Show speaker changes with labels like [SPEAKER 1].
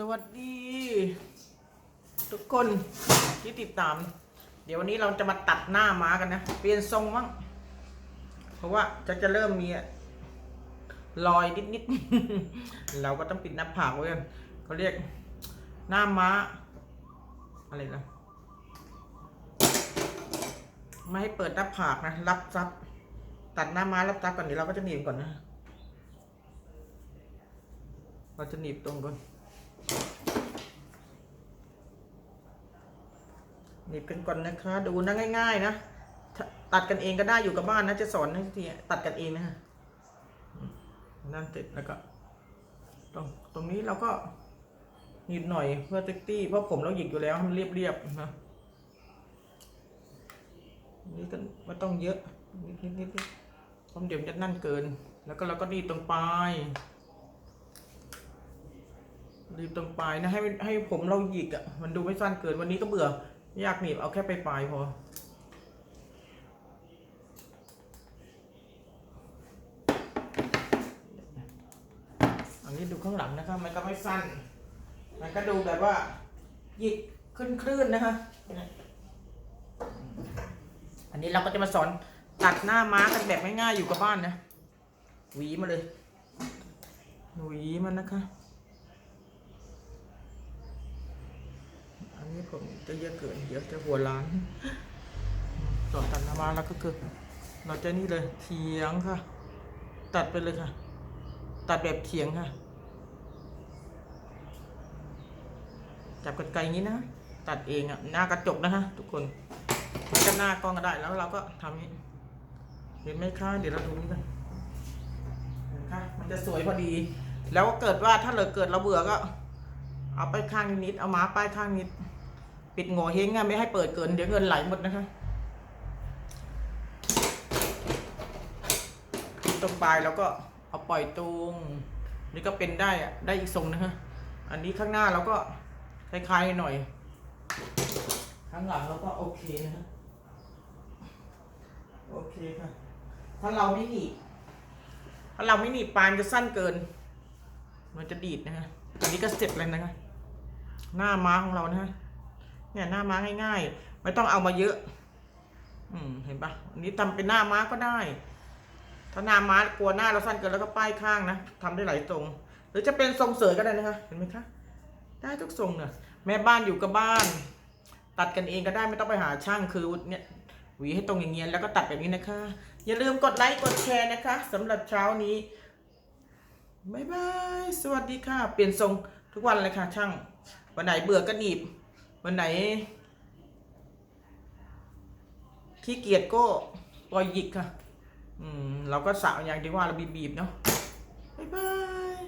[SPEAKER 1] สวัสดี ทุกคนที่ติดตาม เดี๋ยววันนี้เราจะมาตัดหน้าม้ากันนะ เปลี่ยนทรงมั้งเพราะว่าจะจะเริ่มมีรอยนิดๆ เราก็ต้องปิดหน้าผากไว้กันเขาเรียกหน้าม้า อะไรนะไม่ให้เปิดหน้าผากนะ รับซับตัดหน้าม้ารับซับก่อนเดี๋ยวเราก็จะหนีบก่อนนะ เราจะหนีบตรงก่อน นีบกันก่อนนะคะ ดูนะง่าย ๆ นะตัดกันเองก็ได้อยู่กับบ้านนะจะสอนให้ทีตัดกันเองนะฮะนั่นเสร็จแล้วก็ตรงตรงนี้เราก็หนีบหน่อยเพื่อเซ็กตี้เพราะผมเราหยิกอยู่แล้วให้มันเรียบๆนะนี่ก็ไม่ต้องเยอะนิดนิดนิดนิดเพราะเดี๋ยวมันจะนั่นเกิน แล้วก็เราก็ดีบตรงปลายดีบตรงปลายนะให้ให้ผมเราหยิกอะ่ะมันดูไม่สั้นเกินวันนี้ก็เบื่อ อยากหนีบเอาแค่ไปปลายพอ อันนี้ดูข้างหลังนะครับมันก็ไม่สั้น มันก็ดูแบบว่า หยิกขึ้นคลื่นนะคะ อันนี้เราก็จะมาสอนตัดหน้าม้ากันแบบง่ายๆอยู่กับบ้านนะ หวีมาเลย หวีมันนะคะ อันนี้ ผมจะเยอะเกินเดี๋ยวจะหัวล้านสอนตัดหนามาแล้วก็คือเราจะนี่เลยเถียงค่ะ ตัดไปเลยค่ะ ตัดแบบเถียงค่ะ จับกันไกลนี้นะตัดเองอะหน้ากระจกนะฮะทุกคนมันจะหน้ากล้องก็ได้แล้วเราก็ทำนี้ เห็นไหมคะเดี๋ยวเราดูนี่กันเห็นคะมันจะสวยพอดี แล้วก็เกิดว่าถ้าเราเกิดเราเบื่อก็ เอาไปข้างนิดเอามาป้ายข้างนิด ปิดง่เฮงอะไม่ให้เปิดเกิน เดี๋ยวเงินไหลหมดนะคะ ตรงปลายเราก็เอาปล่อยตรงนี่ก็เป็นได้อะได้อีกทรงนะคะอันนี้ข้างหน้าเราก็คล้ายๆหน่อย ข้างหลังเราก็โอเคนะฮะโอเคค่ะ ถ้าเราไม่หนีบถ้าเราไม่หนีบปลายมันจะสั้นเกิน มันจะดีดนะฮะอันนี้ก็เสร็จเลยนะคะหน้าม้าของเรานะฮะ เนี่ยหน้าม้าง่ายๆ ไม่ต้องเอามาเยอะ อืมเห็นปะอันนี้ทำเป็นหน้าม้าก็ได้ ถ้าหน้าม้ากลัวหน้าเราสั้นเกินแล้วก็ป้ายข้างนะทำได้หลายทรง หรือจะเป็นทรงเสยก็ได้นะคะ เห็นไหมคะ ได้ทุกทรงเนี่ยแม่บ้านอยู่กับบ้าน ตัดกันเองก็ได้ไม่ต้องไปหาช่างคือเนี่ยหวีให้ตรงอย่างเงี้ยแล้วก็ตัดแบบนี้นะคะ อย่าลืมกดไลค์กดแชร์นะคะสำหรับเช้านี้บายบาย สวัสดีค่ะ เปลี่ยนทรงทุกวันเลยค่ะช่าง วันไหนเบื่อก็หนีบ วันไหนขี้เกียจก็ปล่อยหยิกค่ะ อืม เราก็สาวอย่างที่ว่าเราบีบๆเนาะ บ๊ายบาย